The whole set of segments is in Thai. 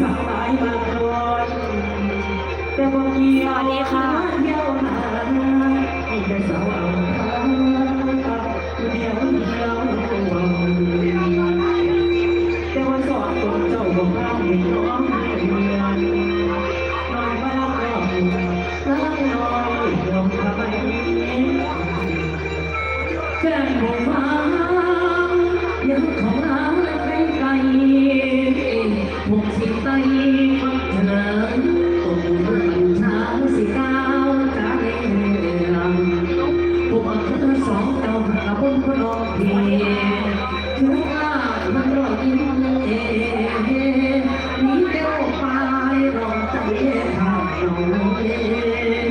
สาวหลายบางคนแต่บางทีสวัสดีค่ะเดียวหาให้แต่สาวเอาทางเดียวเดียวแต่ว่าสอนตัวเจ้าบอกว่าไม่ยอม เธองเจ้าหาบนพนองเพียถึงว่ามันรอยยิ้มเอ๋นี่เดียวไปรอใจทางเราเอง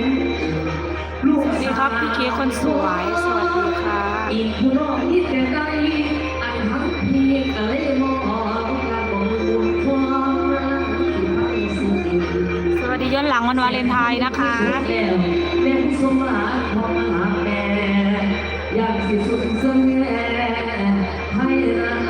ลูกสวัสดีครับพี่เคคนสวย สวัสดีค่ะอีกผู้น้องที่แต่ใดอันทั้งพี่ก็เลยมองกระบอกความรักที่ไม่สิ้นสวัสดีย้อนหลังวันวาเลนไทน์นะคะ อยากสิสุดเสน่ห์ให้ได้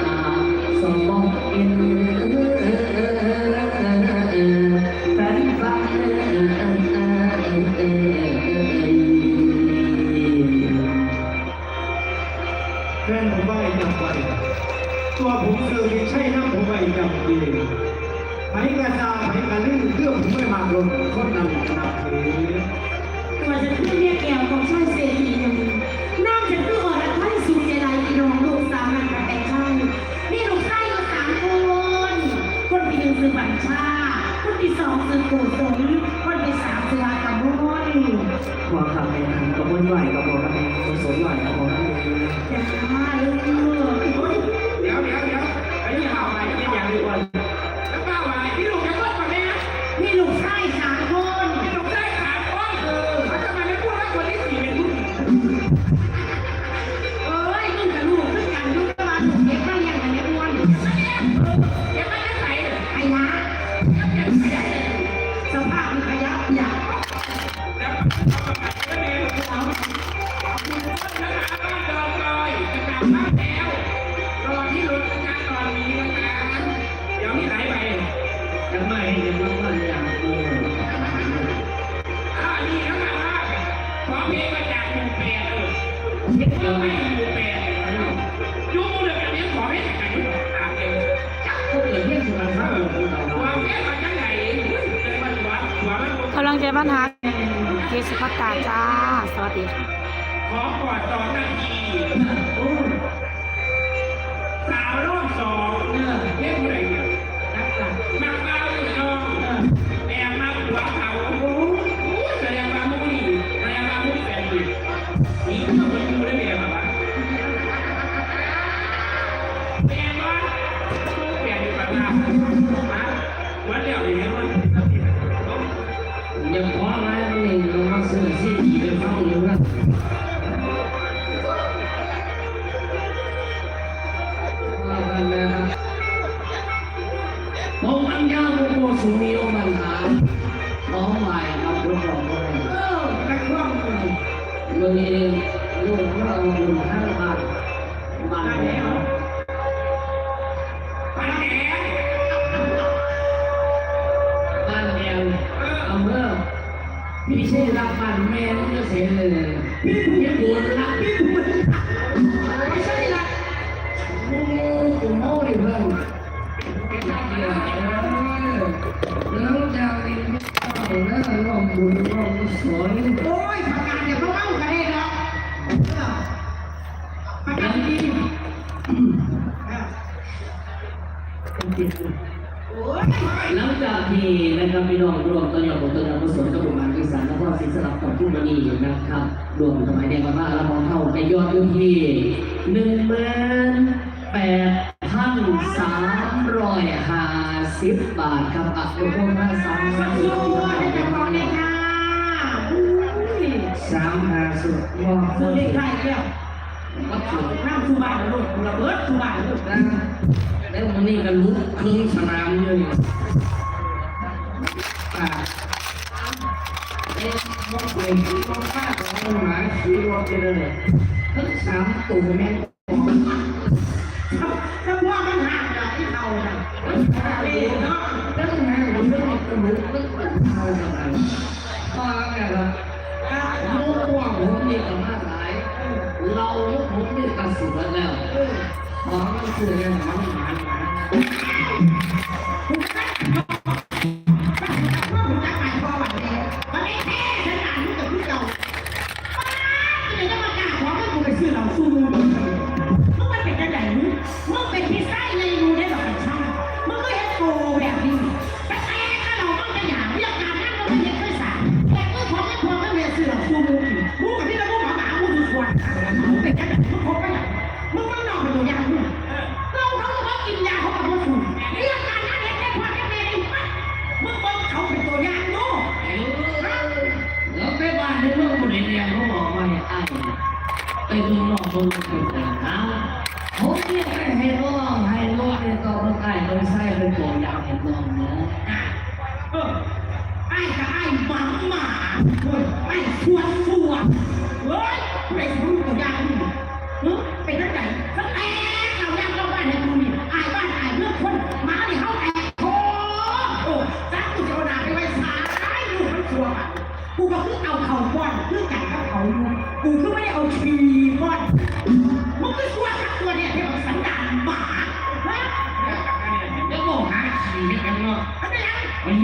ขอเพลงมาจากหมู่แปดเออเรื่องไม่หมู่แปดยุ่งเรื่องแบบนี้ขอให้แต่งกันตามเองก็เกิดเรื่องสุนัขบ้าอยู่เราวางแผนมาจังไหนเลยมันหวานหวานมันกำลังใจบ้านฮักเกสุภัตตาจ้า สวัสดีค่ะขอกอดสองนาที ผมอันยาวโมโมสุมีโอมันหาของใหม่ครับรถของคนเออนักร้องคนนี้เมื่อนี้ลูกเราอยู่ข้างบ้านบ้านแล้วปันแหนบ้านแมวอำเภอพี่เชษรักบ้านแม่นี่ก็เสียเลย พี่ผู้ยังบุญรักพี่ผู้ไม่ใช่ละโอ้โหโม่ดิเพิ่นเป็นนักเรียนเออแล้วจะเรียนไม่เข้าแล้วร่วมบุญร่วมกุศลโอ้ยประกาศเดี๋ยวเขาเล่ากันเองหรอกประกาศดีโอ้ย หลังจากที่นะครับพี่น้องรวมตัวยอดของตัวยอดกุศลกับบุญบานที่สารแล้วก็สินสลับกับทุกวันนี้นะครับรวมสมัยเดียวกันว่าเรามองเข้าในยอดอยู่ที่หนึ่งหมื่นแปดพันสามร้อยห้าสิบบาทครับอักโคมาสามสัสามสิบรู่บาทเดี๋ยวจะขอเลยค่ะสามห้าสิบว่าคือเด็กไทยแล้ววัดสุดน้ำสุบานลูกระเบิดสุบานลูกนะ แล้วมันนี่ก็ลุกครึ่งสนามเลยอะเอ็นมองเปลี่ยนสีมองข้าของหมาสีรถไปเลยทั้งสามตัวแม่ถ้าว่ามันห่างจากที่เราน่ะนี่เนาะตั้งนานผมเรื่องกระดูกตั้งแต่เราอะไรกละลูกว่าผมมีกำลังหลายเราลูกผมมีกระสุนแล้ว หมามึง ไปดูน้องดูไปแต่งน้ำผมเนี่ยให้น้องให้น้องเนี่ยก็ต้องไอ้ต้องใส่เป็นตัวยาให้น้องเนี่ยเออไอ้กับไอ้หมาหมาไอ้ชวนชวนเฮ้ยไปดูตัวยาเนี่ยเป็นตั้งแต่ตั้งแต่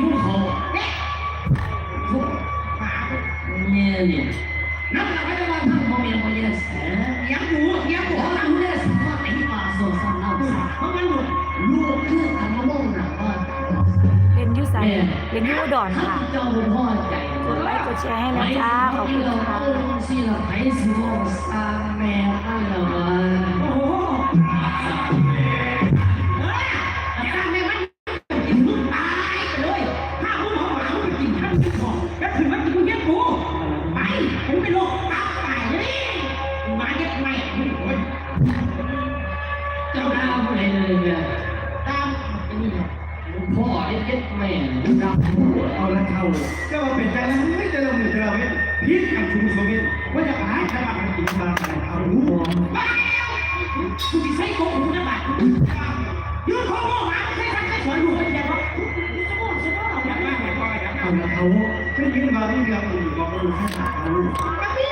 ยังไปยุ่งเขาเนี่ยทุกหมาเนี่ยเนี่ยนั่นแหละไม่ได้ว่าท่านพ่อเมียพ่อเยสแสเลี้ยงหมูเลี้ยงหขมูอหลัทำได้สมาไอ้ป่าโซซันเอาเพราะมันหลุดลูกคืออันมะม่วงหนักว่าเรียนยูไซเรียนอยูอุดรค่ะเจ้าบุญพ่อใจกดไลค์กดแชร์ให้นะจ้าขอบคุณค่ะ เลยเนี่ยตามพ่อไอ้เจ็ดแม่รับผู้เอาละเขาเจ้าเป็นใจแล้วไม่จะลงมือเจอเว้ยพิษกับชุมชนเว้ยว่าจะหาชาวบ้านกินมาอะไรเขารู้บ้าแล้วกูจะใช้โกงมึงนะบัดยืนของโง่หมาไม่ใช่ท่านไม่สอนลูกเป็นไงวะสมองสมองอย่างนั้นเอาละเขาไม่ยินมาที่เรื่องอื่นบอกว่าดูแค่หาเขารู้กั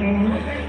บ้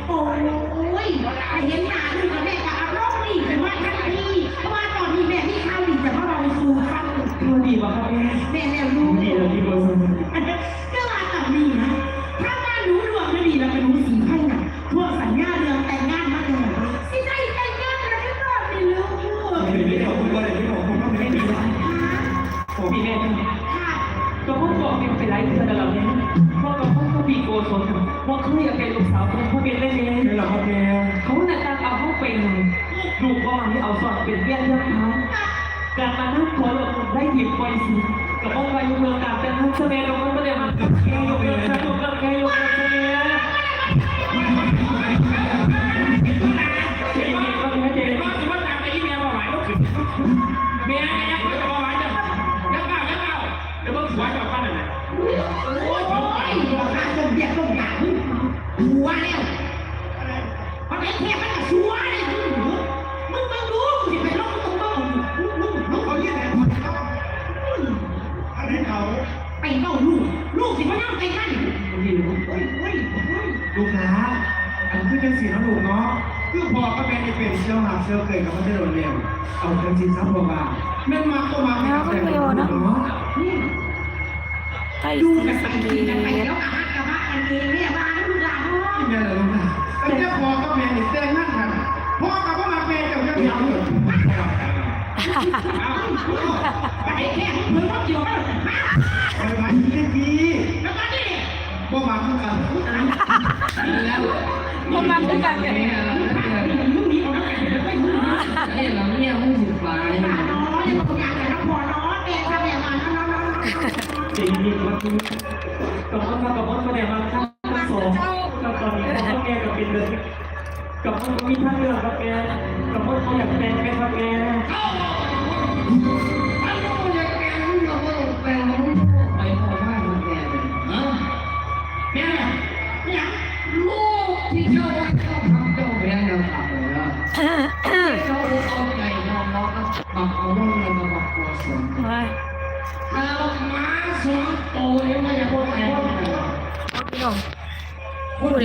ลพ่อเขาอยากเป็นลูกสาวของพ่อเป็นเล่นเองไม่หรอกครับแม่เขาหน้าตาเอาเขาเป็นลูกพ่อที่เอาสอนเป็นเบี้ยเรื่องเขาการมานั่งคอยได้หยิบไปสิกับพ่อไปเมืองต่างแต่ทั้งเสน่ห์ตรงนั้นก็เลยมันกับแกยกเลิกส คือพอก็เป็นเป็นเชี่ยวหาเชี่ยวเกิดกับมันจะโดนเรียนเอาจังสีซับบอกว่าแม่มาตัวมาเนาะไทยดูซีกันสไปเกกินกันไปตแล้วกะฮักกะฮักกันเองเนี่ยบ้านลูกหลานพ่อแม่เลยลูกนะแต่เจ้าพ่อก็แม่นี่แต่งนั่นกันพ่อกับพ่อมาแม่เจ้าเจ้าเดียวไอ้แค่มึงต้องเกี่ยวกันไปมาที่ดีแล้วก็นี่ พ่อมาคือกันแล้วผมมาด้วยกันเนี่ยมึงมีเอาน้ำแข็งไปมึงนี่เราเนี่ยมึงสิบายน้อยยังต้องาแต่ละพอน้อยแต่ทำแบบนั้นน้อยน้อยจริงจิงวันนี้กับพ่อกับพ่อมาแต่มาทั้งสองแล้วตอนนี้พ่อแกกับเป็นเลยกับพ่อมีท่านเลือกกับแกกับพ่อเขาอยากเป็นเป็นกับแก พู